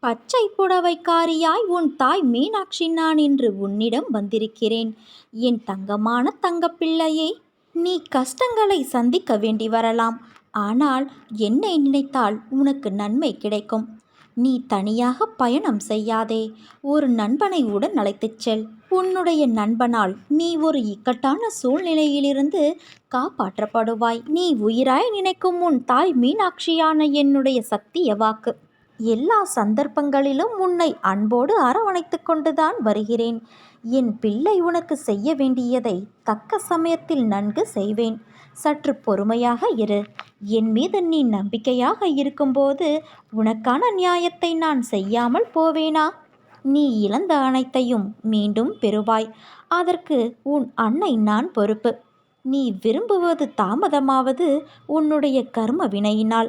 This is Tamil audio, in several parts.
பச்சை புடவைக்காரியாய் உன் தாய் மீனாட்சி நான் இன்று உன்னிடம் வந்திருக்கிறேன். என் தங்கமான தங்கப்பிள்ளையே நீ கஷ்டங்களை சந்திக்க வேண்டி வரலாம். ஆனால் என்னை நினைத்தால் உனக்கு நன்மை கிடைக்கும். நீ தனியாக பயணம் செய்யாதே ஒரு நண்பனை உடன் அழைத்துச் செல். உன்னுடைய நண்பனால் நீ ஒரு இக்கட்டான சூழ்நிலையிலிருந்து காப்பாற்றப்படுவாய். நீ உயிராய் நினைக்கும் உன் தாய் மீனாட்சியான என்னுடைய சத்திய வாக்கு. எல்லா சந்தர்ப்பங்களிலும் உன்னை அன்போடு அரவணைத்து கொண்டுதான் வருகிறேன். என் பிள்ளை உனக்கு செய்ய வேண்டியதை தக்க சமயத்தில் நன்கு செய்வேன். சற்று பொறுமையாக இரு. என் மீது நீ நம்பிக்கையாக இருக்கும்போது உனக்கான நியாயத்தை நான் செய்யாமல் போவேனா? நீ இழந்த அனைத்தையும் மீண்டும் பெறுவாய். அதற்கு உன் அன்னை நான் பொறுப்பு. நீ விரும்புவது தாமதமாவது உன்னுடைய கர்ம வினையினால்.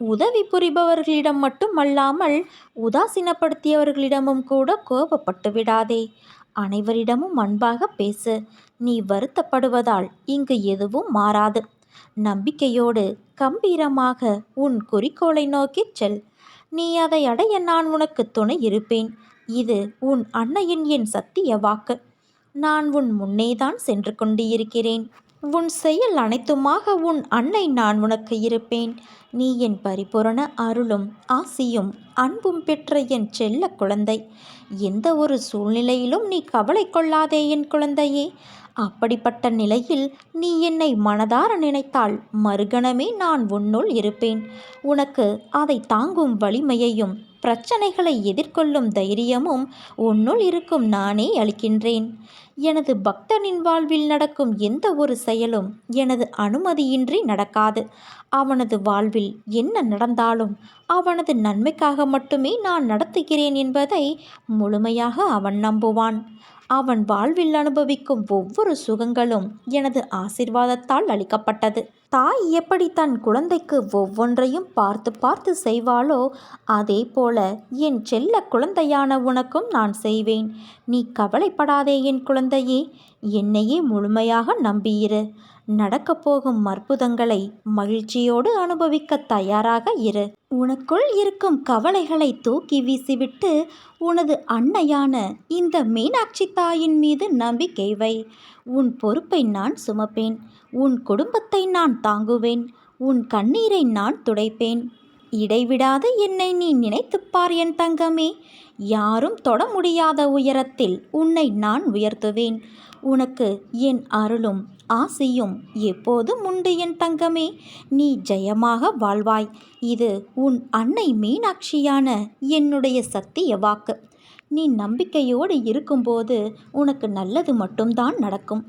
உதவி புரிபவர்களிடம் மட்டுமல்லாமல் உதாசீனப்படுத்தியவர்களிடமும் கூட கோபப்பட்டு விடாதே. அனைவரிடமும் அன்பாக பேசு. நீ வருத்தப்படுவதால் இங்கு எதுவும் மாறாது. நம்பிக்கையோடு கம்பீரமாக உன் குறிக்கோளை நோக்கிச் செல். நீ அதை அடைய நான் உனக்கு துணை இருப்பேன். இது உன் அன்னையின் என் சத்திய வாக்கு. நான் உன் முன்னேதான் சென்று கொண்டு இருக்கிறேன் உன் செயல் அனைத்துமாக உன் அன்னை நான் உனக்கு இருப்பேன். நீ என் பரிபூரண அருளும் ஆசியும் அன்பும் பெற்ற என் செல்ல குழந்தை. எந்த ஒரு சூழ்நிலையிலும் நீ கவலை கொள்ளாதே என் குழந்தையே. அப்படிப்பட்ட நிலையில் நீ என்னை மனதார நினைத்தால் மறுகணமே நான் உன்னுள் இருப்பேன். உனக்கு அதை தாங்கும் வலிமையையும் பிரச்சனைகளை எதிர்கொள்ளும் தைரியமும் உன்னுள் இருக்கும் நானே அளிக்கின்றேன். எனது பக்தனின் வாழ்வில் நடக்கும் எந்த ஒரு செயலும் எனது அனுமதியின்றி நடக்காது. அவனது வாழ்வில் என்ன நடந்தாலும் அவனது நன்மைக்காக மட்டுமே நான் நடத்துகிறேன் என்பதை முழுமையாக அவன் நம்புவான். அவன் வாழ்வில் அனுபவிக்கும் ஒவ்வொரு சுகங்களும் எனது ஆசிர்வாதத்தால் அளிக்கப்பட்டது. தாய் எப்படி தன் குழந்தைக்கு ஒவ்வொன்றையும் பார்த்து பார்த்து செய்வாளோ அதே போல என் செல்ல குழந்தையான உனக்கும் நான் செய்வேன். நீ கவலைப்படாதே என் குழந்தையே என்னையே முழுமையாக நம்பியிரு. நடக்கப் போகும் அற்புதங்களை மகிழ்ச்சியோடு அனுபவிக்க தயாராக இரு. உனக்குள் இருக்கும் கவலைகளை தூக்கி வீசிவிட்டு உனது அன்னையான இந்த மீனாட்சி தாயின் மீது நம்பிக்கை வை. உன் பொறுப்பை நான் சுமப்பேன். உன் குடும்பத்தை நான் தாங்குவேன். உன் கண்ணீரை நான் துடைப்பேன். இடைவிடாது என்னை நீ நினைத்துப்பார் என் தங்கமே. யாரும் தொட முடியாத உயரத்தில் உன்னை நான் உயர்த்துவேன். உனக்கு என் அருளும் ஆசையும் எப்போதும் உண்டு என் தங்கமே. நீ ஜெயமாக வாழ்வாய். இது உன் அன்னை மீனாட்சியான என்னுடைய சத்திய வாக்கு. நீ நம்பிக்கையோடு இருக்கும்போது உனக்கு நல்லது மட்டும்தான் நடக்கும்.